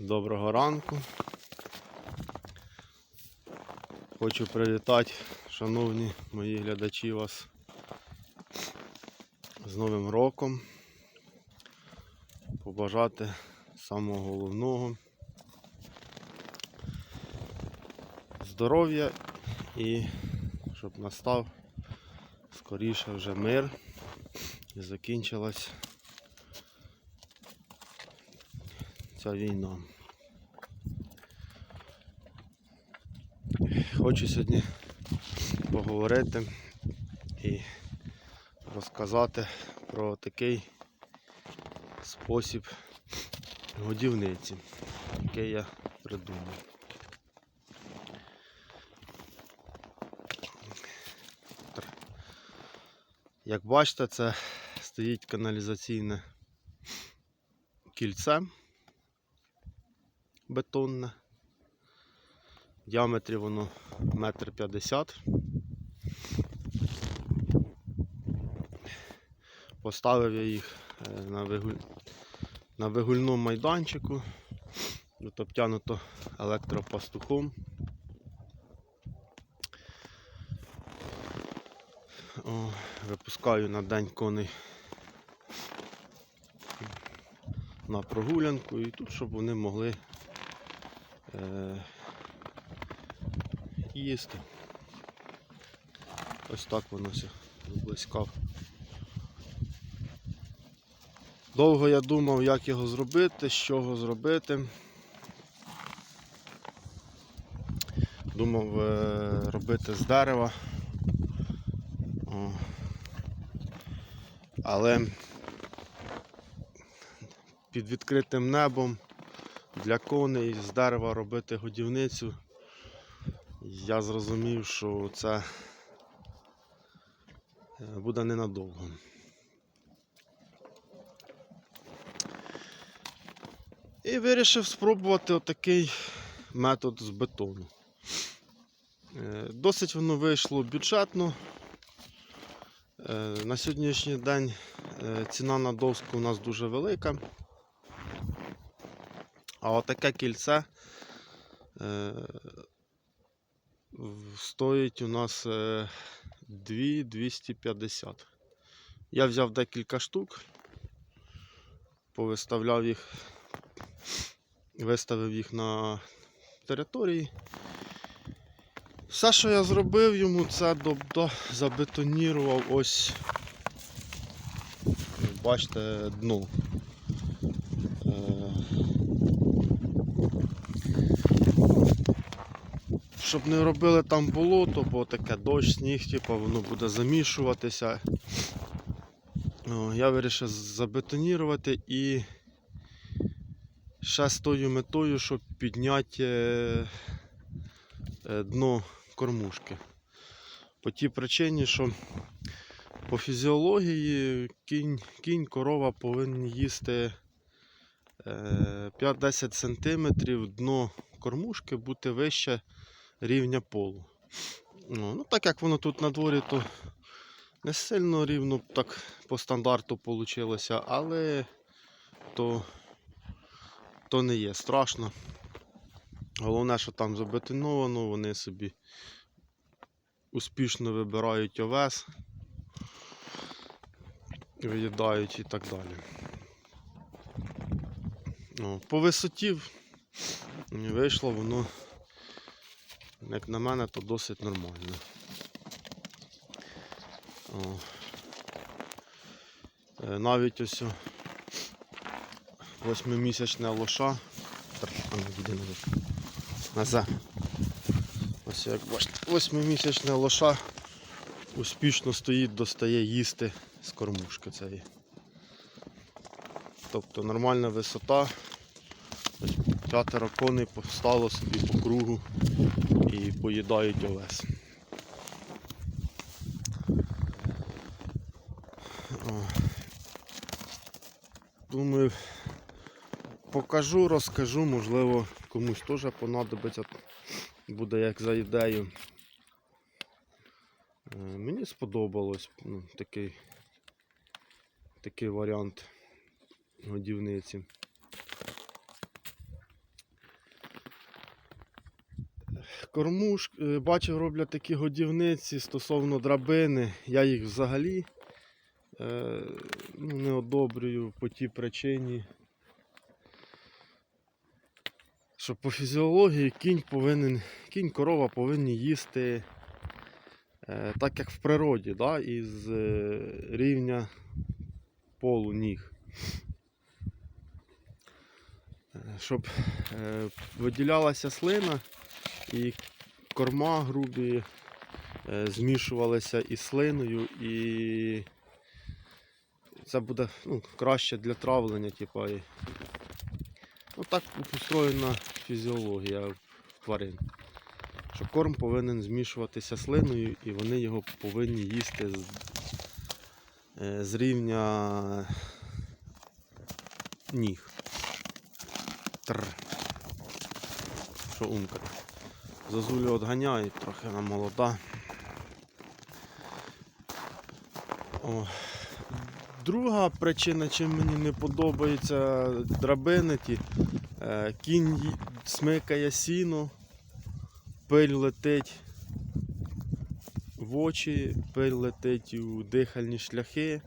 Доброго ранку. Хочу привітати, шановні мої глядачі, вас з Новим роком. Побажати самого головного здоров'я і щоб настав скоріше вже мир і закінчилась ця війна. Хочу сьогодні поговорити і розказати про такий спосіб годівниці, який я придумав. Як бачите, це стоїть каналізаційне кільце бетонне. Діаметрі воно метр п'ятдесят. Поставив я їх е, на, вигуль... на вигульному майданчику. Тут обтянуто електропастухом. О, випускаю на день коней на прогулянку і тут, щоб вони могли е, їсти. Ось так воно все зблизька. Довго я думав, як його зробити, з чого зробити. Думав е, робити з дерева. Але під відкритим небом для коней з дерева робити годівницю. Я зрозумів, що це е, буде ненадовго. І вирішив спробувати отакий метод з бетону. Е, Досить воно вийшло бюджетно. Е, На сьогоднішній день ціна на доску у нас дуже велика. А отаке кільце стоїть у нас е, 2,250. Я взяв декілька штук, повиставляв їх, виставив їх на території. Все, що я зробив йому, це тобто забетонірував ось, бачите, дно. Щоб не робили там болото, бо таке дощ, сніг, типу, воно буде замішуватися. Я вирішив забетонірувати і ще з тою метою, щоб підняти е, е, дно кормушки. По тій причині, що по фізіології кінь, кінь корова повинні їсти е, 5-10 см дно кормушки бути вище рівня полу. Ну, ну так як воно тут на дворі, то не сильно рівно так по стандарту вийшло, але то, то не є страшно. Головне, що там забетоновано, вони собі успішно вибирають овес, виїдають і так далі. О, по висоті вийшло воно, як на мене, то досить нормально. О. Е, Навіть ось восьмимісячна лоша. Ну. Назад. Ось як бачите, восьмимісячна лоша успішно стоїть, достає їсти з кормушки цієї. Тобто нормальна висота. П'ятеро коней постало собі по кругу і поїдають овес. Думаю, покажу, розкажу, можливо, комусь теж понадобиться, буде як за ідею. Е, Мені сподобалось ну, такий, такий варіант годівниці. Кормуш, е, бачив, роблять такі годівниці стосовно драбини. Я їх взагалі е, ну, не одобрюю по тій причині. Що по фізіології кінь повинен, кінь корова повинні їсти е, так як в природі, да, із е, рівня полу ніг. Е, Щоб е, виділялася слина і корма грубі е, змішувалися із слиною і це буде ну, краще для травлення, типа. І... Ну так устроєна фізіологія тварин. Що корм повинен змішуватися слиною і вони його повинні їсти з, е, з рівня ніг. Тр. Що умка. Зазулю отганяють, трохи вона молода. О. Друга причина, чим мені не подобаються драбини, ті, е, кінь смикає сіно, пиль летить в очі, пиль летить у дихальні шляхи,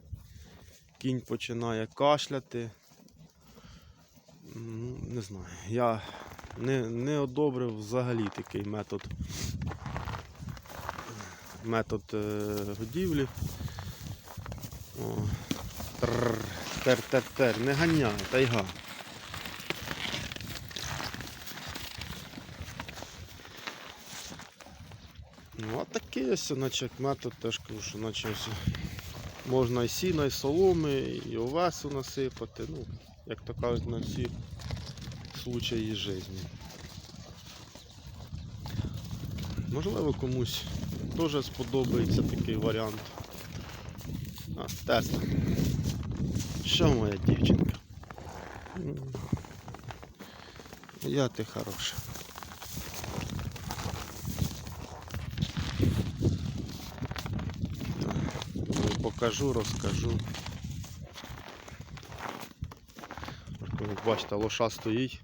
кінь починає кашляти. Ну, не знаю. Я не, не одобрив взагалі такий метод. Метод е, годівлі. О, тр, тер, тер, тер, не ганяй, тайга. Ну, а такий ось, наче метод теж кажу, що наче ось можна і сіна, і соломи, і овесу насипати. Ну, як то кажуть, на всі случаї життя. Можливо, комусь теж сподобається такий варіант. А, Тесла. Що моя дівчинка? Я ти хороша. Ну, Покажу, розкажу. Бачите, лоша стоїть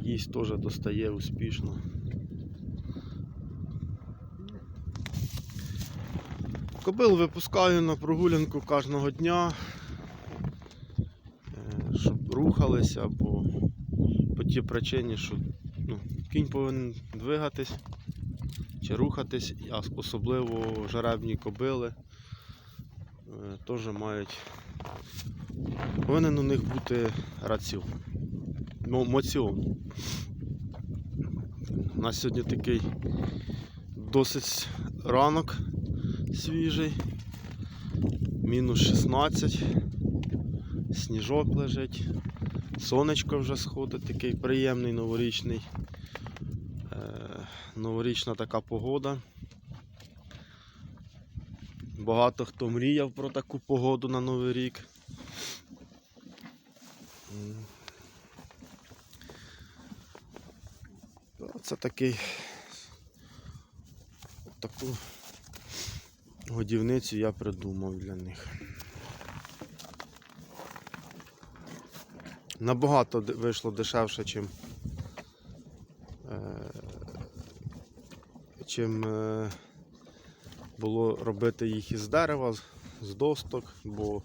їсть теж достає успішно. Кобил випускаю на прогулянку кожного дня, е, щоб рухалися, бо по тій причині, що ну, кінь повинен двигатись чи рухатись, а особливо жеребні кобили е, теж мають. Повинен у них бути раціон. Мо- Моціон. У нас сьогодні такий досить ранок свіжий. Мінус 16. Сніжок лежить. Сонечко вже сходить, такий приємний новорічний. Е, новорічна така погода. Багато хто мріяв про таку погоду на Новий рік. Це такий таку годівницю я придумав для них. Набагато вийшло дешевше, чим, е, чим е, було робити їх із дерева, з досток, бо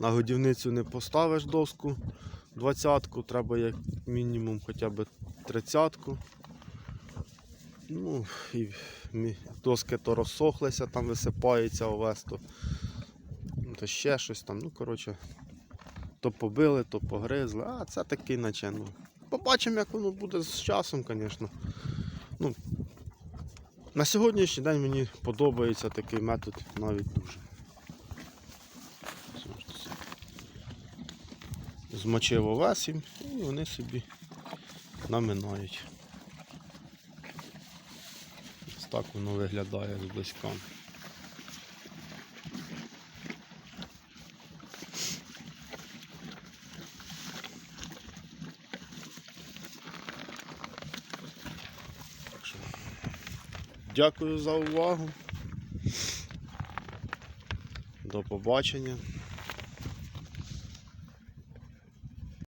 на годівницю не поставиш доску двадцятку, треба як мінімум хоча б тридцятку. Ну, і доски то розсохлися, там висипається овес, то, то ще щось там. Ну, коротше, то побили, то погризли. А це такий наче. Ну, побачимо, як воно буде з часом, звісно. Ну, на сьогоднішній день мені подобається такий метод навіть дуже. Змочив овес і вони собі наминають. Так воно виглядає зблизька. Дякую за увагу. До побачення.